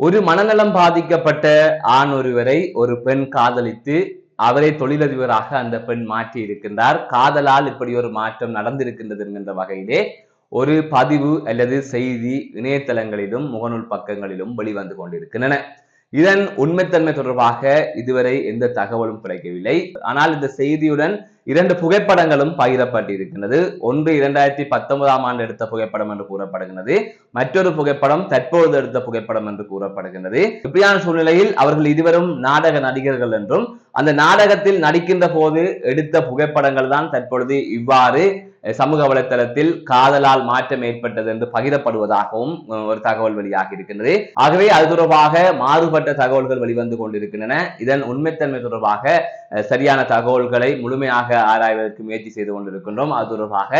ஒரு மனநலம் பாதிக்கப்பட்ட ஆண் ஒருவரை ஒரு பெண் காதலித்து அவரை தொழிலதிபராக அந்த பெண் மாற்றி இருக்கின்றார். காதலால் இப்படி ஒரு மாற்றம் நடந்திருக்கின்றது என்கின்ற வகையிலே ஒரு பதிவு அல்லது செய்தி இணையதளங்களிலும் முகநூல் பக்கங்களிலும் வெளிவந்து கொண்டிருக்கின்றன. இதன் உண்மைத்தன்மை தொடர்பாக இதுவரை எந்த தகவலும் கிடைக்கவில்லை. ஆனால் இந்த செய்தியுடன் இரண்டு புகைப்படங்களும் பகிரப்பட்டிருக்கின்றது. ஒன்று இரண்டாயிரத்தி பத்தொன்பதாம் ஆண்டு எடுத்த புகைப்படம் என்று கூறப்படுகின்றது. மற்றொரு புகைப்படம் தற்பொழுது எடுத்த புகைப்படம் என்று கூறப்படுகின்றது. இப்படியான சூழ்நிலையில் அவர்கள் இருவரும் நாடக நடிகர்கள் என்றும் அந்த நாடகத்தில் நடிக்கின்ற போது எடுத்த புகைப்படங்கள் தான் தற்பொழுது இவ்வாறு சமூக வலைத்தளத்தில் காதலால் மாற்றம் ஏற்பட்டது என்று பகிரப்படுவதாகவும் ஒரு தகவல் வெளியாகி இருக்கின்றது. ஆகவே அது தொடர்பாக மாறுபட்ட தகவல்கள் வெளிவந்து கொண்டிருக்கின்றன. இதன் உண்மைத்தன்மை தொடர்பாக சரியான தகவல்களை முழுமையாக ஆராய்வதற்கு முயற்சி செய்து கொண்டிருக்கின்றோம். அது தொடர்பாக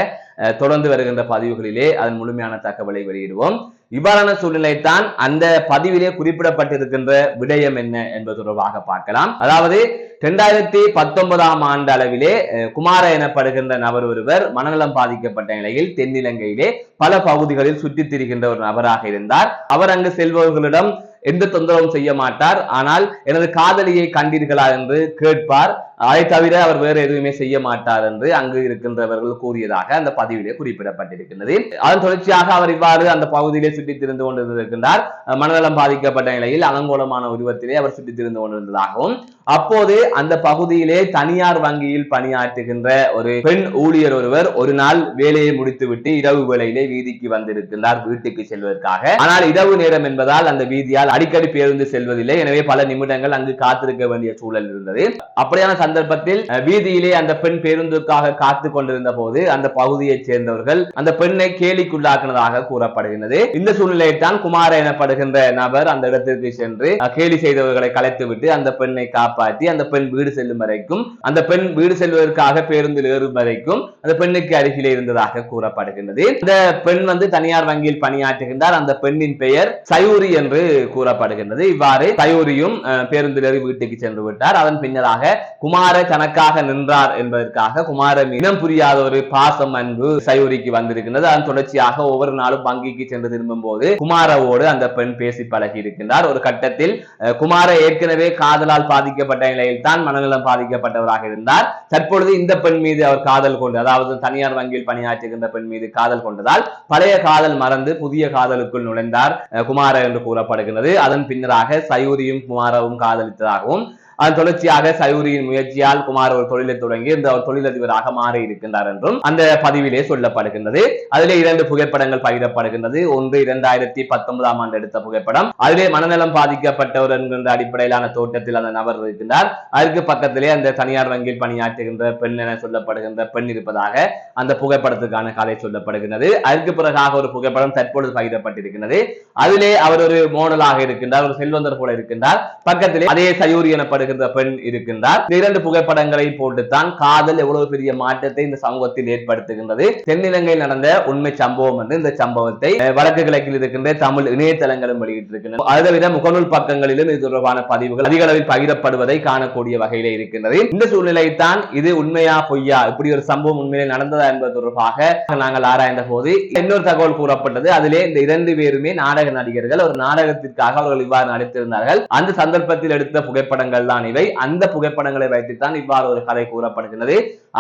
தொடர்ந்து வருகின்ற பதிவுகளிலே அதன் முழுமையான தகவலை வெளியிடுவோம். இவ்வாறான சூழ்நிலை தான் அந்த பதிவிலே குறிப்பிடப்பட்டிருக்கின்ற விடயம் என்ன என்பது தொடர்பாக பார்க்கலாம். அதாவது இரண்டாயிரத்தி பத்தொன்பதாம் ஆண்டு அளவிலே குமார எனப்படுகின்ற நபர் ஒருவர் மனநலம் பாதிக்கப்பட்ட நிலையில் தென்னிலங்கையிலே பல பகுதிகளில் சுற்றித் திரிகின்ற ஒரு நபராக இருந்தார். அவர் அங்கு செல்பவர்களிடம் எந்த தொந்தரவும் செய்ய மாட்டார். ஆனால் எனது காதலியை கண்டீர்களா என்று கேட்பார். அதை தவிர அவர் வேறு எதுவுமே செய்ய மாட்டார் என்று அங்கு இருக்கின்றவர்கள் கூறியதாக அந்த பதிவிலே குறிப்பிடப்பட்டிருக்கின்றது. அதன் தொடர்ச்சியாக அவர் இவ்வாறு அந்த பகுதியிலே சுற்றித் திரிந்து கொண்டிருந்திருக்கின்றார். மனநலம் பாதிக்கப்பட்ட நிலையில் அலங்கோலமான உருவத்திலே அவர் சுற்றித் திரிந்து கொண்டிருந்ததாகவும் அப்போது அந்த பகுதியிலே தனியார் வங்கியில் பணியாற்றுகின்ற ஒரு பெண் ஊழியர் ஒருவர் ஒரு நாள் வேலையை முடித்துவிட்டு இரவு வேளையிலே வீதிக்கு வந்திருக்கின்றார் வீட்டுக்கு செல்வதற்காக. ஆனால் இரவு நேரம் என்பதால் அந்த வீதியால் அடிக்கடி பேருந்து செல்வதில்லை. எனவே பல நிமிடங்கள் அங்கு காத்திருக்க வேண்டிய சூழல் இருந்தது. அப்படியான சந்தர்ப்பத்தில் வீதியிலே அந்த பெண் பேருந்துக்காக காத்து கொண்டிருந்த போது அந்த பகுதியைச் சேர்ந்தவர்கள் அந்த பெண்ணை கேலிக்குள்ளாக்கினதாக கூறப்படுகின்றது. இந்த சூழ்நிலையில் தான் குமார எனப்படுகின்ற நபர் அந்த இடத்திற்கு சென்று கேலி செய்தவர்களை கலைத்துவிட்டு அந்த பெண்ணை காப்பாற்றி அந்த பெண் வீடு செல்லும் வரைக்கும் அந்த பெண் வீடு செல்வதற்காக பேருந்தில் ஏறும் வரைக்கும் அந்த பெண்ணுக்கு அருகிலே இருந்ததாக கூறப்படுகின்றது. இந்த பெண் வந்து தனியார் வங்கியில் பணியாற்றுகின்றார். அந்த பெண்ணின் பெயர் சயூரி என்று கூறப்படுகின்றது. இவ்வாறு சயூரியும் பேருந்தில் வீட்டுக்கு சென்று விட்டார். அதன் பின்னராக குமார் குமார கணக்காக நின்றார் என்பதற்காக குமார இனம் புரியாத ஒரு பாசம் அன்பு சயூரிக்கு வந்திருக்கின்றது. அதன் தொடர்ச்சியாக ஒவ்வொரு நாளும் வங்கிக்கு சென்று திரும்பும் போது குமாரவோடு அந்த பெண் பேசி பழகி இருக்கின்றார். ஒரு கட்டத்தில் குமார ஏற்கனவே காதலால் பாதிக்கப்பட்ட நிலையில் தான் மனநலம் பாதிக்கப்பட்டவராக இருந்தார். தற்பொழுது இந்த பெண் மீது அவர் காதல் கொண்டு அதாவது தனியார் வங்கியில் பணியாற்றுகின்ற பெண் மீது காதல் கொண்டதால் பழைய காதல் மறந்து புதிய காதலுக்குள் நுழைந்தார் குமார என்று கூறப்படுகின்றது. அதன் பின்னராக சயூரியும் குமாரவும் காதலித்ததாகவும் அதன் தொடர்ச்சியாக சயூரியின் முயற்சியால் குமார் ஒரு தொழிலை தொடங்கி இந்த ஒரு தொழிலதிபராக மாறி இருக்கின்றார் என்றும் அந்த பதிவிலே சொல்லப்படுகின்றது. அதிலே இரண்டு புகைப்படங்கள் பகிரப்படுகின்றது. ஒன்று இரண்டாயிரத்தி பத்தொன்பதாம் ஆண்டு எடுத்த புகைப்படம். அதிலே மனநலம் பாதிக்கப்பட்டவர் என்கின்ற அடிப்படையிலான தோட்டத்தில் அந்த நபர் இருக்கின்றார். அதற்கு பக்கத்திலே அந்த தனியார் வங்கியில் பணியாற்றுகின்ற பெண் என சொல்லப்படுகின்ற பெண் இருப்பதாக அந்த புகைப்படத்துக்கான கதை சொல்லப்படுகின்றது. அதற்கு பிறகாக ஒரு புகைப்படம் தற்பொழுது பகிரப்பட்டிருக்கின்றது. அதிலே அவர் ஒரு மோடலாக இருக்கின்றார். ஒரு செல்வந்தர் போல இருக்கின்றார். பக்கத்திலே அதே சயூரி எனப்படுகின்ற பெண் இருக்கின்றார். இரண்டு புகைப்படங்களை போட்டுத்தான் காதல் எவ்வளவு பெரிய மாற்றத்தை இந்த சமூகத்தில் ஏற்படுத்துகின்றது. தென்னிலங்கையில் நடந்த உண்மை சம்பவம் என்று இந்த சம்பவத்தை வடக்கு கிழக்கில் இருக்கின்ற தமிழ் இணையதளங்களும் வெளியிட்டிருக்கின்றன. அதை விட முகநூல் பக்கங்களிலும் இது தொடர்பான பதிவுகள் அதிக அளவில் பகிரப்படுவதை காணக்கூடிய வகையிலே இருக்கின்றது. இந்த சூழ்நிலை தான் இது உண்மையா பொய்யா இப்படி ஒரு சம்பவம் உண்மையிலே நடந்ததா என்பது தொடர்பாக நாங்கள் ஆராய்ந்த போது இன்னொரு தகவல் கூறப்பட்டது. அதிலே இந்த இரண்டு பேருமே நாடக நடிகர்கள் ஒரு நாடகத்திற்காக அவர்கள் இவ்வாறு நடித்திருந்தார்கள். அந்த சந்தர்ப்பத்தில் எடுத்த புகைப்படங்கள் தான் தான் இவை. அந்த புகைப்படங்களை வைத்துத்தான் இவ்வாறு ஒரு கதை கூறப்படுகின்றது.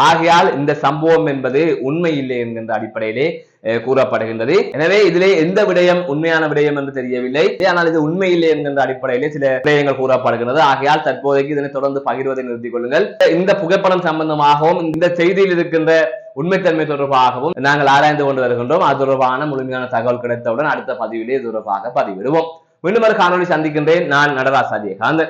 ஆகையால் இந்த சம்பவம் என்பது உண்மை இல்லை என்கின்ற அடிப்படையிலே கூறப்படுகின்றது. எனவே இதிலே எந்த விடயம் உண்மையான விடயம் என்று தெரியவில்லை. ஆனால் இது உண்மை இல்லை என்கின்ற அடிப்படையிலே சில விடயங்கள் கூறப்படுகின்றது. ஆகையால் தற்போதைக்கு இதனை தொடர்ந்து பகிர்வதை நிறுத்திக் கொள்ளுங்கள். இந்த புகைப்படம் சம்பந்தமாகவும் இந்த செய்தியில் இருக்கின்ற உண்மைத்தன்மை தொடர்பாகவும் நாங்கள் ஆராய்ந்து கொண்டு வருகின்றோம். அது தொடர்பான முழுமையான தகவல் கிடைத்தவுடன் அடுத்த பதிவிலே தொடர்பாக பதிவிடுவோம். மீண்டும் ஒரு காணொலி சந்திக்கின்றேன். நான் நடராஜ் அஜயகாந்த்